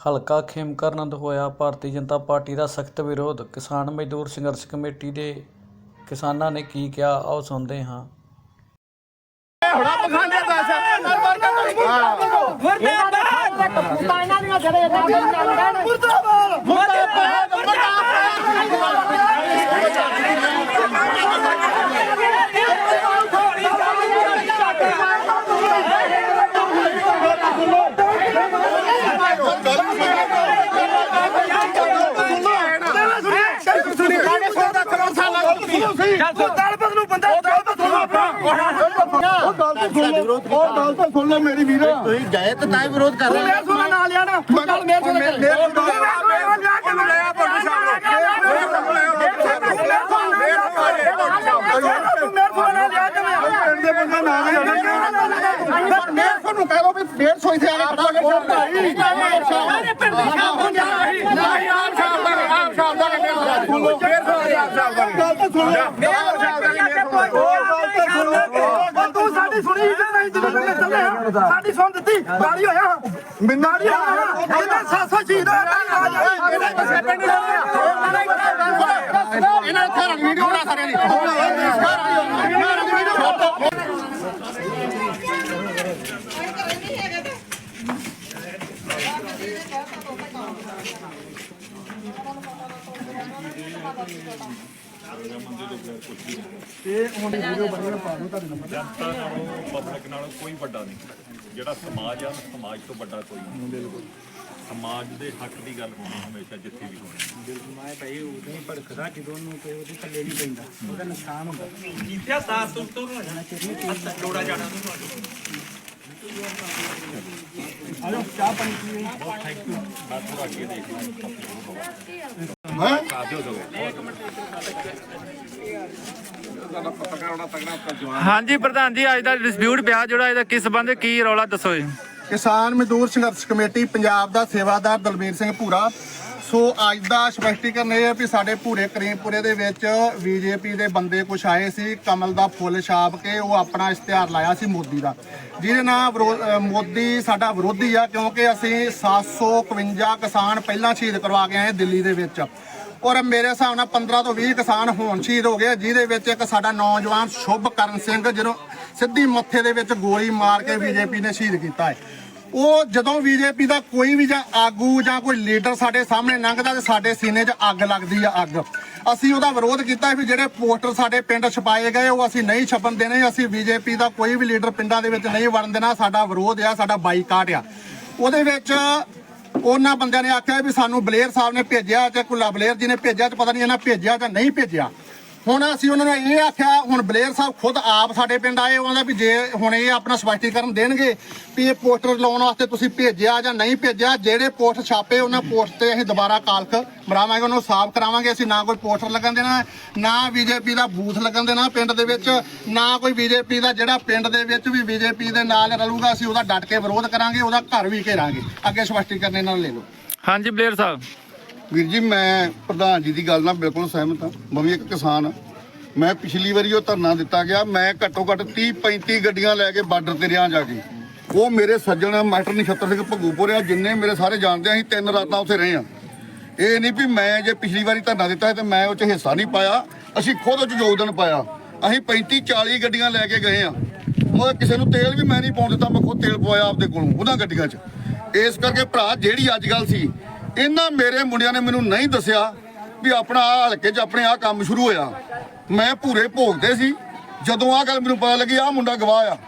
ਹਲਕਾ ਖੇਮਕਰਨੰਦ ਹੋਇਆ। ਭਾਰਤੀ ਜਨਤਾ ਪਾਰਟੀ ਦਾ ਸਖਤ ਵਿਰੋਧ। ਕਿਸਾਨ ਮਜ਼ਦੂਰ ਸੰਘਰਸ਼ ਕਮੇਟੀ ਦੇ ਕਿਸਾਨਾਂ ਨੇ ਕੀ ਕਿਹਾ? ਆਓ ਸੁਣਦੇ ਹਾਂ। ਉਹ ਗੱਲ ਤਾਂ ਸੁਣ ਲੈ ਮੇਰੀ ਵੀਰ ਤੁਸੀਂ ਗਏ ਤਾਂ ਤਾਂ ਹੀ ਵਿਰੋਧ ਕਰ ਰਹੇ ਮੈਂ ਸੁਣ ਨਾਲ ਲਿਆ ਨਾ ਗੱਲ ਮੇਰ ਸੁਣ ਮੇਰ ਸੁਣ ਲਿਆ ਪੱਟੂ ਸਾਹਿਬ ਦੇ ਬੰਦਾ ਨਾ ਸੁਣ ਨੂੰ ਕਹਿ ਲੋ ਵੀ 150 ਇੱਥੇ ਆ ਕੇ ਖੜਾ ਹੋ ਭਾਈ ਸਾਰੇ ਪਿੰਡ ਦਾ ਸ਼ਾਮ ਹੋ ਜਾ ਨਹੀਂ ਆਮ ਸ਼ਾਮ ਦਾ ਆਮ ਸ਼ਾਮ ਦਾ ਕਿੰਨੇ ਹੋ ਜਾ 150 ਆਮ ਸ਼ਾਮ ਦਾ ਗੱਲ ਤਾਂ ਦਾ ਹੋ ਸਾਡੀ ਸੁਣੀ ਨਹੀਂ ਤੂੰ ਚੱਲੇ ਚੱਲੇ ਸਾਡੀ ਸੁਣ ਦਿੱਤੀ ਗਾੜੀ ਹੋਇਆ ਮਿੰਨਾੜੀ ਹੋਇਆ ਇਹਦਾ 700 ਸ਼ਹੀਦ ਹੋਇਆ ਇਹਦੇ ਕਿਸੇ ਪਿੰਡ ਇਹਨਾਂ ਇੱਥੇ ਰਣ ਵੀਡੀਓ ਬਣਾ ਸਾਰਿਆਂ ਦੀ ਜਨਤਾ ਨਾਲੋਂ ਪਬਲਿਕ ਨਾਲੋਂ ਕੋਈ ਵੱਡਾ ਨਹੀਂ। ਜਿਹੜਾ ਸਮਾਜ ਆ ਸਮਾਜ ਤੋਂ ਵੱਡਾ ਕੋਈ ਨਹੀਂ। ਬਿਲਕੁਲ। ਸਮਾਜ ਦੇ ਹੱਕ ਦੀ ਗੱਲ ਹੋਣੀ ਹਮੇਸ਼ਾ ਜਿੱਥੇ ਵੀ ਹੋਣੀ। ਮੈਂ ਭਾਈ ਉਦੋਂ ਹੀ ਭੜਕਦਾ ਜਦੋਂ ਨੂੰ ਕੋਈ ਉਹਦੇ ਥੱਲੇ ਨਹੀਂ ਪੈਂਦਾ। ਉਹਦਾ ਨੁਕਸਾਨ ਹੁੰਦਾ। ਆਲੋ ਚਾਹ ਪਾਣੀ ਪੀਏ ਮੈਂ ਥੋੜਾ ਅੱਗੇ ਦੇਖ ਹਾਂਜੀ ਪ੍ਰਧਾਨ ਜੀ ਅੱਜ ਦਾ ਡਿਸਪਿਊਟ ਪਿਆ ਜਿਹੜਾ ਇਹਦਾ ਕਿਸ ਸੰਬੰਧ ਕੀ ਰੌਲਾ ਦੱਸੋ ਜੀ? ਕਿਸਾਨ ਮਜ਼ਦੂਰ ਸੰਘਰਸ਼ ਕਮੇਟੀ ਪੰਜਾਬ ਦਾ ਸੇਵਾਦਾਰ ਦਲਬੀਰ ਸਿੰਘ ਭੂਰਾ ਸੋ ਅੱਜ ਦਾ ਸਪਸ਼ਟੀਕਰਨ ਇਹ ਹੈ ਵੀ ਸਾਡੇ ਭੂਰੇ ਕਰੀਮਪੁਰੇ ਦੇ ਵਿੱਚ ਬੀਜੇਪੀ ਦੇ ਬੰਦੇ ਕੁਛ ਆਏ ਸੀ, ਕਮਲ ਦਾ ਫੁੱਲ ਛਾਪ ਕੇ ਉਹ ਆਪਣਾ ਇਸ਼ਤਿਹਾਰ ਲਾਇਆ ਸੀ ਮੋਦੀ ਦਾ। ਜਿਹਦੇ ਨਾਲ ਵਿਰੋ- ਮੋਦੀ ਸਾਡਾ ਵਿਰੋਧੀ ਆ ਕਿਉਂਕਿ ਅਸੀਂ 751 ਕਿਸਾਨ ਪਹਿਲਾਂ ਸ਼ਹੀਦ ਕਰਵਾ ਕੇ ਆਏ ਦਿੱਲੀ ਦੇ ਵਿੱਚ। ਔਰ ਮੇਰੇ ਹਿਸਾਬ ਨਾਲ 15 ਤੋਂ 20 ਕਿਸਾਨ ਹੋਣ ਸ਼ਹੀਦ ਹੋ ਗਏ ਜਿਹਦੇ ਵਿੱਚ ਇੱਕ ਸਾਡਾ ਨੌਜਵਾਨ ਸ਼ੁਭਕਰਨ ਸਿੰਘ, ਜਿਹਨੂੰ ਸਿੱਧੀ ਮੱਥੇ ਦੇ ਵਿੱਚ ਗੋਲੀ ਮਾਰ ਕੇ ਬੀਜੇਪੀ ਨੇ ਸ਼ਹੀਦ ਕੀਤਾ ਹੈ। ਉਹ ਜਦੋਂ ਬੀਜੇਪੀ ਦਾ ਕੋਈ ਵੀ ਜਾਂ ਆਗੂ ਜਾਂ ਕੋਈ ਲੀਡਰ ਸਾਡੇ ਸਾਹਮਣੇ ਲੰਘਦਾ ਤੇ ਸਾਡੇ ਸੀਨੇ 'ਚ ਅੱਗ ਲੱਗਦੀ ਆ ਅੱਗ। ਅਸੀਂ ਉਹਦਾ ਵਿਰੋਧ ਕੀਤਾ ਵੀ ਜਿਹੜੇ ਪੋਸਟਰ ਸਾਡੇ ਪਿੰਡ ਛਪਾਏ ਗਏ, ਉਹ ਅਸੀਂ ਨਹੀਂ ਛਪਣ ਦੇਣੇ, ਅਸੀਂ ਬੀਜੇਪੀ ਦਾ ਕੋਈ ਵੀ ਲੀਡਰ ਪਿੰਡਾਂ ਦੇ ਵਿੱਚ ਨਹੀਂ ਵੜਨ ਦੇਣਾ, ਸਾਡਾ ਵਿਰੋਧ ਆ, ਸਾਡਾ ਬਾਈਕਾਟ ਆ। ਉਹਦੇ ਵਿੱਚ ਉਹਨਾਂ ਬੰਦਿਆਂ ਨੇ ਆਖਿਆ ਵੀ ਸਾਨੂੰ ਬਲੇਅਰ ਸਾਹਿਬ ਨੇ ਭੇਜਿਆ ਤੇ ਕੁੱਲਾ ਬਲੇਅਰ ਜੀ ਨੇ ਭੇਜਿਆ ਤੇ ਪਤਾ ਨਹੀਂ ਇਹਨਾਂ ਭੇਜਿਆ ਜਾਂ ਨਹੀਂ ਭੇਜਿਆ। ਹੁਣ ਅਸੀਂ ਉਹਨਾਂ ਨੂੰ ਇਹ ਆਖਿਆ, ਹੁਣ ਬਲੇਅਰ ਸਾਹਿਬ ਖੁਦ ਆਪ ਸਾਡੇ ਪਿੰਡ ਆਏ, ਉਹਨਾਂ ਦਾ ਵੀ ਜੇ ਹੁਣ ਇਹ ਆਪਣਾ ਸਪਸ਼ਟੀਕਰਨ ਦੇਣਗੇ ਵੀ ਇਹ ਪੋਸਟਰ ਲਾਉਣ ਵਾਸਤੇ ਤੁਸੀਂ ਭੇਜਿਆ ਜਾਂ ਨਹੀਂ ਭੇਜਿਆ, ਜਿਹੜੇ ਪੋਸਟ ਛਾਪੇ ਉਹਨਾਂ ਪੋਸਟ ਤੇ ਅਸੀਂ ਦੁਬਾਰਾ ਕਾਲਕ ਮਰਾਵਾਂਗੇ, ਉਹਨੂੰ ਸਾਫ਼ ਕਰਾਵਾਂਗੇ। ਅਸੀਂ ਨਾ ਕੋਈ ਪੋਸਟਰ ਲੱਗਣ ਦੇਣਾ, ਨਾ ਬੀਜੇਪੀ ਦਾ ਬੂਥ ਲੱਗਣ ਦੇਣਾ ਪਿੰਡ ਦੇ ਵਿੱਚ, ਨਾ ਕੋਈ ਬੀਜੇਪੀ ਦਾ ਜਿਹੜਾ ਪਿੰਡ ਦੇ ਵਿੱਚ ਵੀ ਬੀਜੇਪੀ ਦੇ ਨਾਲ ਰਲੂਗਾ, ਅਸੀਂ ਉਹਦਾ ਡਟ ਕੇ ਵਿਰੋਧ ਕਰਾਂਗੇ, ਉਹਦਾ ਘਰ ਵੀ ਘੇਰਾਂਗੇ। ਅੱਗੇ ਸਪਸ਼ਟੀਕਰਨ ਇਹਨਾਂ ਨੂੰ ਲੈ ਲਓ। ਹਾਂਜੀ ਬਲੇਰ ਸਾਹਿਬ। ਵੀਰ ਜੀ, ਮੈਂ ਪ੍ਰਧਾਨ ਜੀ ਦੀ ਗੱਲ ਨਾਲ ਬਿਲਕੁਲ ਸਹਿਮਤ ਹਾਂ। ਮੈਂ ਵੀ ਇੱਕ ਕਿਸਾਨ ਹਾਂ। ਮੈਂ ਪਿਛਲੀ ਵਾਰੀ ਉਹ ਧਰਨਾ ਦਿੱਤਾ ਗਿਆ। ਮੈਂ ਘੱਟੋ ਘੱਟ 30 35 ਗੱਡੀਆਂ ਲੈ ਕੇ ਬਾਰਡਰ ਤੇ ਰਿਆਂ ਜਾ ਕੇ। ਉਹ ਮੇਰੇ ਸੱਜਣ ਮਾਸਟਰ ਨਛੱਤਰ ਸਿੰਘ ਭੱਗੂਪੁਰ ਆ, ਜਿੰਨੇ ਮੇਰੇ ਸਾਰੇ ਜਾਣਦੇ ਆ, ਅਸੀਂ ਤਿੰਨ ਰਾਤਾਂ ਉੱਥੇ ਰਹੇ ਆ ਇਹ ਨਹੀਂ ਵੀ ਮੈਂ ਜੇ ਪਿਛਲੀ ਵਾਰੀ ਧਰਨਾ ਦਿੱਤਾ ਤੇ ਮੈਂ ਉਹ ਚ ਹਿੱਸਾ ਨਹੀਂ ਪਾਇਆ। ਅਸੀਂ ਖੁਦ ਉਹ ਚ ਯੋਗਦਾਨ ਪਾਇਆ। ਅਸੀਂ 35 40 ਗੱਡੀਆਂ ਲੈ ਕੇ ਗਏ ਆ ਮੈਂ ਕਿਸੇ ਨੂੰ ਤੇਲ ਵੀ ਮੈਂ ਨਹੀਂ ਪਾਉਣ ਦਿੱਤਾ, ਮੈਂ ਖੁਦ ਤੇਲ ਪਵਾਇਆ ਆਪਦੇ ਕੋਲੋਂ, ਉਹਨਾਂ ਗੱਡੀਆਂ 'ਚ। ਇਸ ਕਰਕੇ ਭਰਾ, ਜਿਹੜੀ ਅੱਜ ਗੱਲ ਸੀ ਇਹਨਾਂ ਮੇਰੇ ਮੁੰਡਿਆਂ ਨੇ ਮੈਨੂੰ ਨਹੀਂ ਦੱਸਿਆ ਵੀ ਆਪਣਾ ਆਹ ਹਲਕੇ 'ਚ ਆਪਣੇ ਆਹ ਕੰਮ ਸ਼ੁਰੂ ਹੋਇਆ। ਮੈਂ ਭੂਰੇ ਭੋਗਦੇ ਸੀ। ਜਦੋਂ ਆਹ ਗੱਲ ਮੈਨੂੰ ਪਤਾ ਲੱਗੀ, ਆਹ ਮੁੰਡਾ ਗਵਾਹ ਆ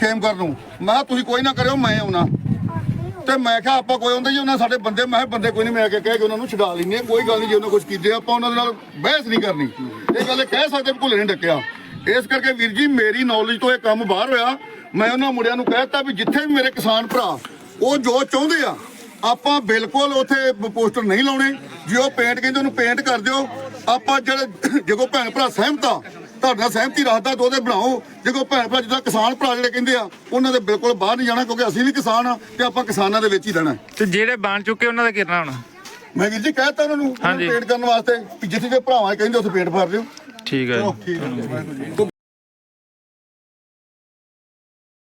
ਖੇਮ ਕਰ ਨੂੰ। ਮੈਂ ਕਿਹਾ, ਤੁਸੀਂ ਕੋਈ ਨਾ ਕਰਿਓ, ਮੈਂ ਆਉਣਾ। ਤੇ ਮੈਂ ਕਿਹਾ, ਆਪਾਂ ਕੋਈ ਹੁੰਦੇ ਜੀ, ਉਹਨਾਂ ਸਾਡੇ ਬੰਦੇ। ਮੈਂ ਕਿਹਾ, ਬੰਦੇ ਕੋਈ ਨਹੀਂ ਮੈਂ ਆ ਕੇ ਕਹਿ ਕੇ ਉਹਨਾਂ ਨੂੰ ਛਡਾ ਲੈਂਦੇ ਆ ਕੋਈ ਗੱਲ ਨਹੀਂ ਜੇ ਉਹਨਾਂ ਕੁਝ ਕੀਤੇ, ਆਪਾਂ ਉਹਨਾਂ ਦੇ ਨਾਲ ਬਹਿਸ ਨਹੀਂ ਕਰਨੀ। ਇਹ ਗੱਲ ਕਹਿ ਸਕਦੇ ਵੀ ਭੁੱਲੇ ਨਹੀਂ ਡੱਕਿਆ। ਇਸ ਕਰਕੇ ਵੀਰ ਜੀ, ਮੇਰੀ ਨੌਲੇਜ ਤੋਂ ਇਹ ਕੰਮ ਬਾਹਰ ਹੋਇਆ। ਮੈਂ ਉਹਨਾਂ ਮੁੰਡਿਆਂ ਨੂੰ ਕਹਿਤਾ ਵੀ ਜਿੱਥੇ ਵੀ ਮੇਰੇ ਕਿਸਾਨ ਭਰਾ, ਉਹ ਜੋ ਚਾਹੁੰਦੇ ਆ ਆਪਾਂ ਬਿਲਕੁਲ ਉਥੇ ਪੋਸਟਰ ਨਹੀਂ ਲਾਉਣੇ। ਜੇ ਉਹ ਪੇਂਟ ਕਹਿੰਦੇ ਉਹਨੂੰ ਪੇਂਟ ਕਰ ਦਿਓ। ਆਪਾਂ ਜਿਹੜੇ ਜਦੋਂ ਭੈਣ ਭਰਾ ਸਹਿਮਤ ਤੁਹਾਡੇ ਸਹਿਮਤੀ ਰੱਖਦਾ ਤਾਂ ਉਹਦੇ ਬਣਾਓ। ਜਦੋਂ ਭੈਣ ਭਰਾ ਜਿੱਦਾਂ ਕਿਸਾਨ ਭਰਾ ਜਿਹੜੇ ਕਹਿੰਦੇ ਆ ਉਹਨਾਂ ਦੇ ਬਿਲਕੁਲ ਬਾਹਰ ਨਹੀਂ ਜਾਣਾ ਕਿਉਂਕਿ ਅਸੀਂ ਵੀ ਕਿਸਾਨ ਆ ਤੇ ਆਪਾਂ ਕਿਸਾਨਾਂ ਦੇ ਵਿੱਚ ਹੀ ਰਹਿਣਾ। ਤੇ ਜਿਹੜੇ ਬਣ ਚੁੱਕੇ ਉਹਨਾਂ ਦਾ ਕਿਰਨਾ ਹੋਣਾ? ਮੈਂ ਵੀਰ ਜੀ ਕਹਿਤਾ ਉਹਨਾਂ ਨੂੰ। ਪੇਂਟ ਕਰਨ ਵਾਸਤੇ ਜਿੱਥੇ ਦੇ ਭਰਾਵਾਂ ਕਹਿੰਦੇ ਉੱਥੇ ਪੇਂਟ ਭਰ ਦਿਓ ਠੀਕ ਹੈ ਜੀ। ਠੀਕ ਹੈ